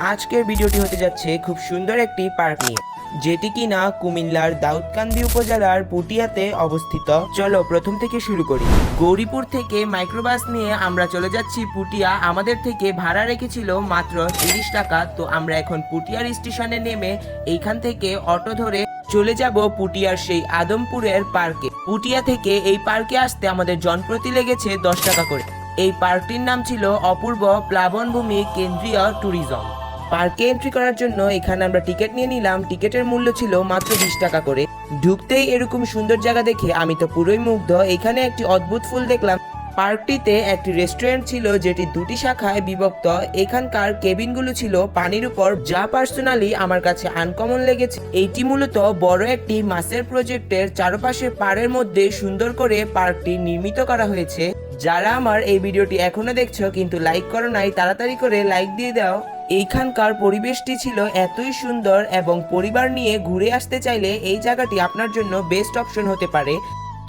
আজকের ভিডিওটি হতে যাচ্ছে খুব সুন্দর একটি পার্ক নিয়ে, যেটি কিনা কুমিল্লার দাউদকান্দি উপজেলার পুটিয়াতে অবস্থিত। চলো প্রথম থেকে শুরু করি। গৌরীপুর থেকে মাইক্রোবাস নিয়ে আমরা চলে যাচ্ছি পুটিয়া। আমাদের থেকে ভাড়া রেখেছিল মাত্র তিরিশ টাকা। তো আমরা এখন পুটিয়ার স্টেশনে নেমে এইখান থেকে অটো ধরে চলে যাব পুটিয়ার সেই আদমপুরের পার্কে। পুটিয়া থেকে এই পার্কে আসতে আমাদের জনপ্রতি লেগেছে দশ টাকা করে। এই পার্কটির নাম ছিল অপূর্ব প্লাবনভূমি কেন্দ্রীয় ট্যুরিজম। পার্কে এন্ট্রি করার জন্য এখানে আমরা টিকিট নিয়ে নিলাম। টিকিটের মূল্য ছিল মাত্র বিশ টাকা করে। ঢুকতেই এরকম সুন্দর জায়গা দেখে আমি তো পুরোই মুগ্ধ। এখানে একটি অদ্ভুত ফুল দেখলাম। পার্কটিতে একটি রেস্টুরেন্ট ছিল যেটি দুটি শাখায় বিভক্ত। এখানকার কেবিনগুলো ছিল পানির উপর, যা পার্সোনালি আমার কাছে আনকমন লেগেছে। এইটি মূলত বড় একটি মাছের প্রজেক্টের চারপাশে পাড়ের মধ্যে সুন্দর করে পার্কটি নির্মিত করা হয়েছে। যারা আমার এই ভিডিওটি এখনও দেখছ, কিন্তু লাইক করো নাই, তাড়াতাড়ি করে লাইক দিয়ে দাও। এইখানকার পরিবেশটি ছিল এতই সুন্দর এবং পরিবার নিয়ে ঘুরে আসতে চাইলে এই জায়গাটি আপনার জন্য বেস্ট অপশন হতে পারে।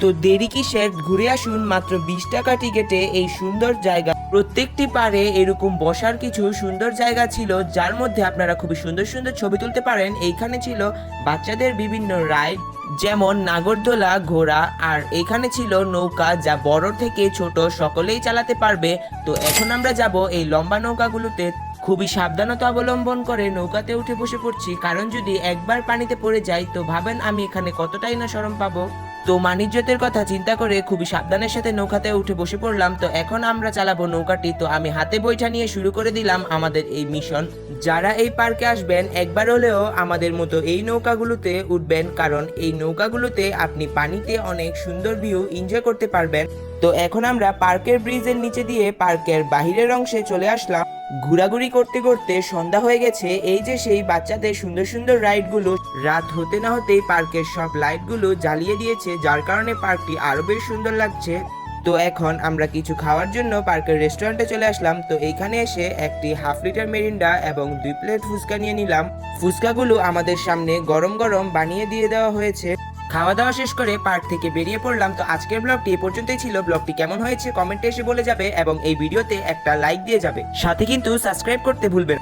তো দেরি কিসের? ঘুরে আসুন, মাত্র বিশ টাকা টিকেটে এই সুন্দর জায়গা। প্রত্যেকটি পারে এরকম বসার কিছু সুন্দর জায়গা ছিল, যার মধ্যে আপনারা খুবই সুন্দর সুন্দর ছবি তুলতে পারেন। এইখানে ছিল বাচ্চাদের বিভিন্ন রাইড, যেমন নাগরদোলা, ঘোড়া, আর এখানে ছিল নৌকা যা বড় থেকে ছোট সকলেই চালাতে পারবে। তো এখন আমরা যাব এই লম্বা নৌকাগুলোতে। খুবই সাবধানতা অবলম্বন করে নৌকাতে উঠে বসে পড়ছি। কারণ যদি একবার পানিতে পড়ে যাই, তো ভাবেন আমি এখানে কতটাই না সরম পাবো। তো মানিজ্যতের কথা চিন্তা করে খুবই সাবধানের সাথে নৌকাতে উঠে বসে পড়লাম। তো এখন আমরা চালাবো নৌকাটি। তো আমি হাতে বইটা নিয়ে শুরু করে দিলাম আমাদের এই মিশন। যারা এই পার্কে আসবেন, একবার হলেও আমাদের মতো এই নৌকাগুলোতে উঠবেন। কারণ এই নৌকাগুলোতে আপনি পানিতে অনেক সুন্দর ভিউ এনজয় করতে পারবেন। তো এখন আমরা পার্কের ব্রিজের নিচে দিয়ে পার্কের বাহিরের অংশে চলে আসলাম। ঘোরাঘুরি করতে করতে সন্ধ্যা হয়ে গেছে। এই যে সেই বাচ্চাদের সুন্দর সুন্দর রাইডগুলো, রাত হতে না হতেই পার্কের সব লাইটগুলো জ্বালিয়ে দিয়েছে, যার কারণে পার্কটি আরও বেশ সুন্দর লাগছে। তো এখন আমরা কিছু খাওয়ার জন্য পার্কের রেস্টুরেন্টে চলে আসলাম। তো এইখানে এসে একটি হাফ লিটার মেরিন্ডা এবং দুই প্লেট ফুচকা নিয়ে নিলাম। ফুচকাগুলো আমাদের সামনে গরম গরম বানিয়ে দিয়ে দেওয়া হয়েছে। খাওয়া দাওয়া শেষ করে পার্ক থেকে বেরিয়ে পড়লাম, তো আজকের ব্লগটি এ পর্যন্তই ছিল ব্লগটি কেমন হয়েছে কমেন্টে এসে বলে যাবে এবং এই ভিডিওতে একটা লাইক দিয়ে যাবে সাথে কিন্তু সাবস্ক্রাইব করতে ভুলবেন।